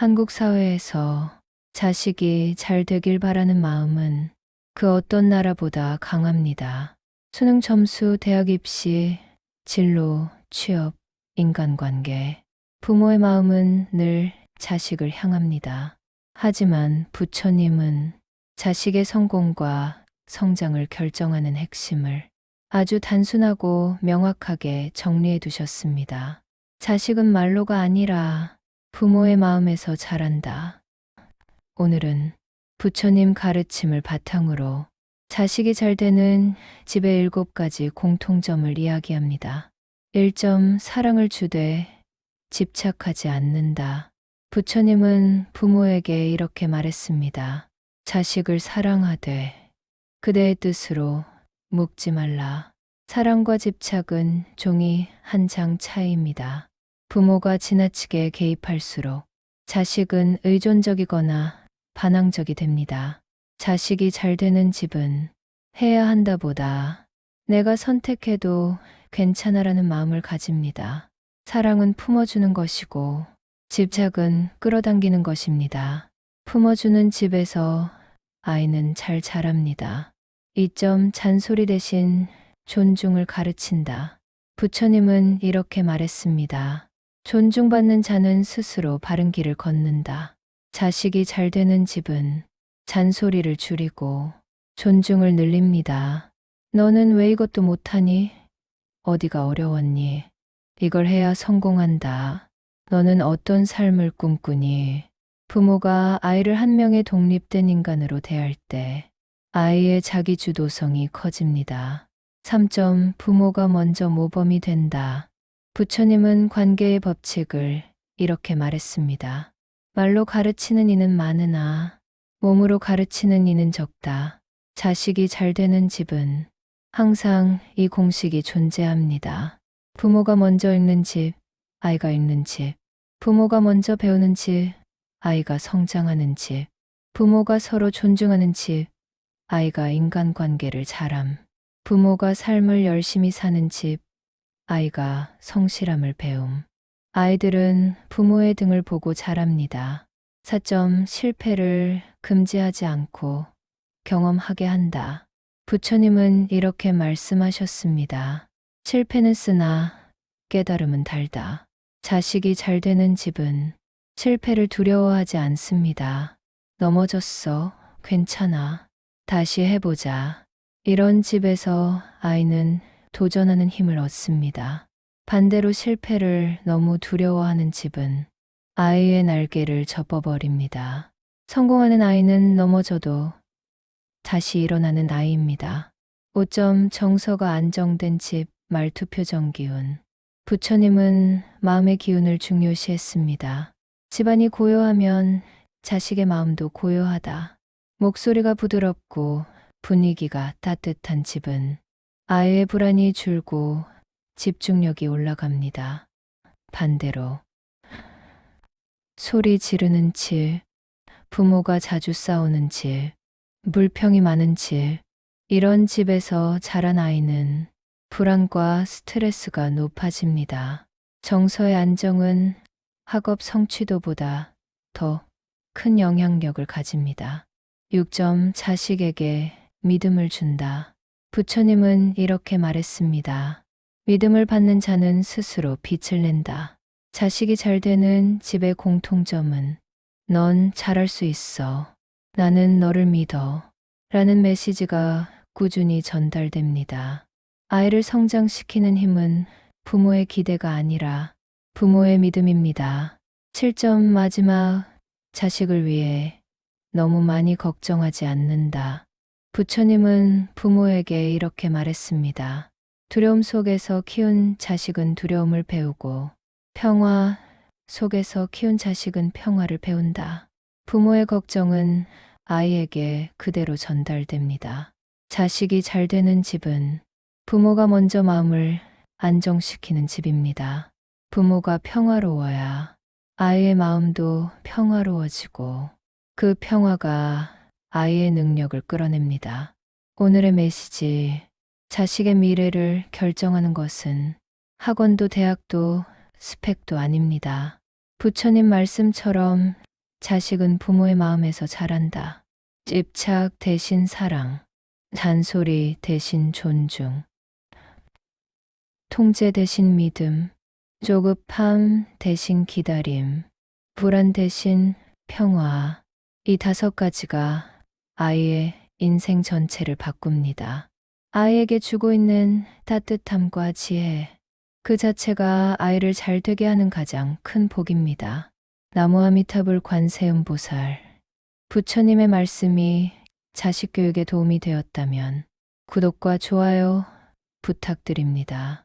한국 사회에서 자식이 잘 되길 바라는 마음은 그 어떤 나라보다 강합니다. 수능 점수, 대학 입시, 진로, 취업, 인간관계. 부모의 마음은 늘 자식을 향합니다. 하지만 부처님은 자식의 성공과 성장을 결정하는 핵심을 아주 단순하고 명확하게 정리해 두셨습니다. 자식은 말로가 아니라 부모의 마음에서 자란다. 오늘은 부처님 가르침을 바탕으로 자식이 잘 되는 집의 일곱 가지 공통점을 이야기합니다. 1점 사랑을 주되 집착하지 않는다. 부처님은 부모에게 이렇게 말했습니다. 자식을 사랑하되 그대의 뜻으로 묵지 말라. 사랑과 집착은 종이 한 장 차이입니다. 부모가 지나치게 개입할수록 자식은 의존적이거나 반항적이 됩니다. 자식이 잘 되는 집은 해야 한다 보다 내가 선택해도 괜찮아라는 마음을 가집니다. 사랑은 품어주는 것이고 집착은 끌어당기는 것입니다. 품어주는 집에서 아이는 잘 자랍니다. 이 점 잔소리 대신 존중을 가르친다. 부처님은 이렇게 말했습니다. 존중받는 자는 스스로 바른 길을 걷는다. 자식이 잘 되는 집은 잔소리를 줄이고 존중을 늘립니다. 너는 왜 이것도 못하니? 어디가 어려웠니? 이걸 해야 성공한다. 너는 어떤 삶을 꿈꾸니? 부모가 아이를 한 명의 독립된 인간으로 대할 때 아이의 자기 주도성이 커집니다. 3점 부모가 먼저 모범이 된다. 부처님은 관계의 법칙을 이렇게 말했습니다. 말로 가르치는 이는 많으나 몸으로 가르치는 이는 적다. 자식이 잘 되는 집은 항상 이 공식이 존재합니다. 부모가 먼저 읽는 집, 아이가 읽는 집. 부모가 먼저 배우는 집, 아이가 성장하는 집. 부모가 서로 존중하는 집, 아이가 인간관계를 잘함. 부모가 삶을 열심히 사는 집, 아이가 성실함을 배움. 아이들은 부모의 등을 보고 자랍니다. 4점 실패를 금지하지 않고 경험하게 한다. 부처님은 이렇게 말씀하셨습니다. 실패는 쓰나 깨달음은 달다. 자식이 잘 되는 집은 실패를 두려워하지 않습니다. 넘어졌어. 괜찮아. 다시 해보자. 이런 집에서 아이는 도전하는 힘을 얻습니다. 반대로 실패를 너무 두려워하는 집은 아이의 날개를 접어버립니다. 성공하는 아이는 넘어져도 다시 일어나는 아이입니다. 5점 정서가 안정된 집 말투 표 정 기운. 부처님은 마음의 기운을 중요시했습니다. 집안이 고요하면 자식의 마음도 고요하다. 목소리가 부드럽고 분위기가 따뜻한 집은 아이의 불안이 줄고 집중력이 올라갑니다. 반대로 소리 지르는 집, 부모가 자주 싸우는 집, 물평이 많은 집, 이런 집에서 자란 아이는 불안과 스트레스가 높아집니다. 정서의 안정은 학업 성취도보다 더 큰 영향력을 가집니다. 6점 자식에게 믿음을 준다. 부처님은 이렇게 말했습니다. 믿음을 받는 자는 스스로 빛을 낸다. 자식이 잘 되는 집의 공통점은 넌 잘할 수 있어. 나는 너를 믿어. 라는 메시지가 꾸준히 전달됩니다. 아이를 성장시키는 힘은 부모의 기대가 아니라 부모의 믿음입니다. 7점 마지막 자식을 위해 너무 많이 걱정하지 않는다. 부처님은 부모에게 이렇게 말했습니다. 두려움 속에서 키운 자식은 두려움을 배우고 평화 속에서 키운 자식은 평화를 배운다. 부모의 걱정은 아이에게 그대로 전달됩니다. 자식이 잘 되는 집은 부모가 먼저 마음을 안정시키는 집입니다. 부모가 평화로워야 아이의 마음도 평화로워지고 그 평화가 아이의 능력을 끌어냅니다. 오늘의 메시지, 자식의 미래를 결정하는 것은 학원도 대학도 스펙도 아닙니다. 부처님 말씀처럼 자식은 부모의 마음에서 자란다. 집착 대신 사랑, 잔소리 대신 존중, 통제 대신 믿음, 조급함 대신 기다림, 불안 대신 평화. 이 다섯 가지가 아이의 인생 전체를 바꿉니다. 아이에게 주고 있는 따뜻함과 지혜, 그 자체가 아이를 잘 되게 하는 가장 큰 복입니다. 나무아미타불 관세음보살, 부처님의 말씀이 자식 교육에 도움이 되었다면 구독과 좋아요 부탁드립니다.